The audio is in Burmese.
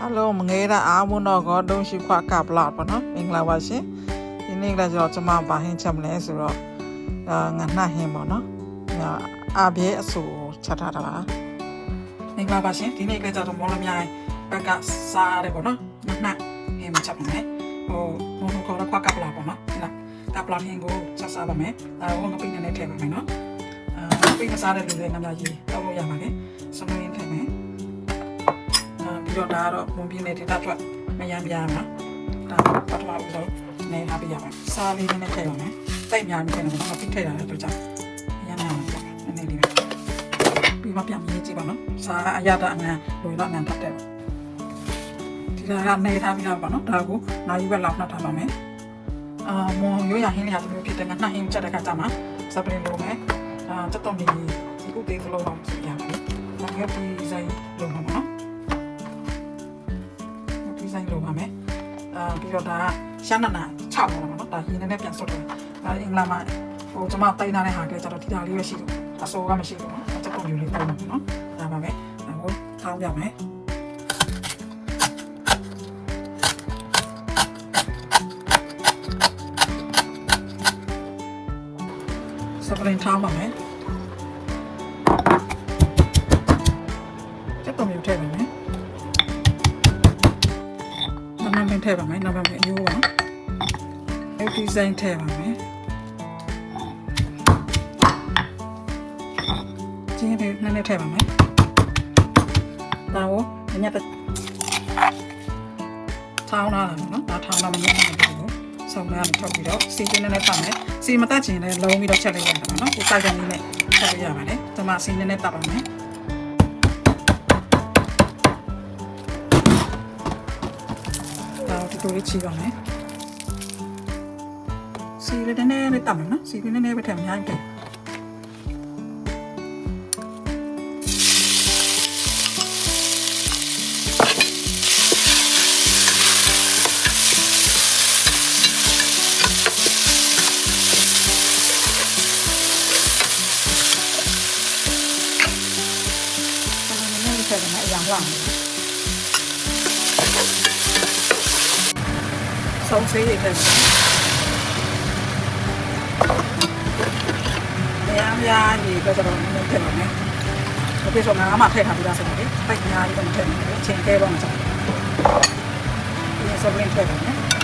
အားလုံးမငဲတာအားမတော့ကောတုံးရှိခွာကပလာပေါ့နော်မင်္ဂလာပါရှင်ဒီနေ့ကကျွန်တော်ကျမဘာဟင်းချက်မလဲဆိုတော့အာငါနှဟင်းပေါ့နော်အာအဘဲအဆူချက်ထားတာပါမင်္ဂလာပါရှင်ဒီနေ့ကကျွန်တော်မော်လမြိုင်ဘက်ကစားရတယ်ပေါ့နော်ငါနှဟင်းမချက်ပါမယ်ဟိုဘုံခေါ်တော့ခွာကပလာပေါ့နော်ဒီလားကပလာဟင်းကိုချက်စားပါမယ်အဲဟိုငပိနဲ့နဲ့ထည့်ပါမယ်နော်အာပိနဲ့စားတဲ့လူတွေငါများကြီးတောက်လို့ရပါတယ်စမင်းထည့်မယ်အာ ပြီးတော့ဒါကတော့မွန်ပြင်းနေတဲ့တပ်ထွက်မရမ်းပြားမှာဒါပထမဦးဆုံးနေထားပြရမယ်စားလေးနဲ့ထည့်ရမယ်တိတ်များနေတယ်နော်မဖိထည့်ရတယ်တို့ကြောင့်ရမ်းများပေါ့နည်းနည်းလေးပဲပြီးမှပြန်မြည်ကြည့်ပါနော်စားအရတာအနံလိုတော့အနံတတ်တယ်ဒီကကနေထားပြီးတော့ပေါ့နော်ဒါကိုနိုင်ယူပဲလောက်နှက်ထားပါမယ်အာမွန်ရိုးရဟင်းလေးဟာဒီလိုဖြစ်တယ်ငါနှက်ဟင်းချက်တဲ့ခါကျမှစပရင်လိုမယ်အာတက်တော့ဒီဒီဥသေးကလေးတော့ပြရမယ်နောက်ရပြီးဆိုင်လိုမှာနော်ဒီဇိုင်း လိုပါမယ်အာပြီးတော့ဒါရှမ်းနနာ6ပါတော့နော်ဒါရေနည်းနည်းပြန်ဆွတ်တယ်ဒါအင်္ဂလာမှာဟိုကျွန်မတိုင်းထားတဲ့ဟာကကျတော့ဒီဒါလေးပဲရှိတယ်အစိုးရမရှိဘူးနော်အချက်ပုံယူလေးပုံနော်ဒါပါပဲဟိုထောင်းပြမယ်စပရင်ထားပါမယ်။ချက်ပုံယူထည့်မယ် နံပါတ်မင်းထည့်ပါမယ်နံပါတ်မင်းအယိုးပါအဲ့ဒီဇိုင်းထည့်ပါမယ်ကျင်းလေးနည်းနည်းထည့်ပါမယ်ဒါကိုညက်တစ်ထောင်းလာတာနော်ဒါထောင်းလာမညက်နေတယ်ကိုဆောင်းလာနေထုတ်ပြီးတော့စီကျင်းနည်းနည်းပတ်မယ်စီမတက်ချင်လည်းလုံးပြီးတော့ချက်လိုက်ရတာနော်ကိုစိုက်ကန်လေးနဲ့ချက်လိုက်ရပါတယ်ဒီမှာစီနည်းနည်းတက်ပါမယ် ဒါဒီလိုလေးချီပါမယ်စီလေးနည်းနည်းလေးတက်မယ်နော်စီလေးနည်းနည်းပဲထည့်အများကြီးထည့်နည်းနည်းလေးထည့်တယ်အရင်လောက် ဆုံးစေးရထည့်တယ်။များများကြီးပဲကျွန်တော်နည်းနည်းထည့်ပါမယ်။ဒီဆိုငါမှထည့်ထားပြီးသားဆိုတော့လေပိုက်များကြီးတော့ထည့်မယ်။ချိန်ခဲပါမှာစား။ဒီဆိုရင်ထည့်ပါမယ်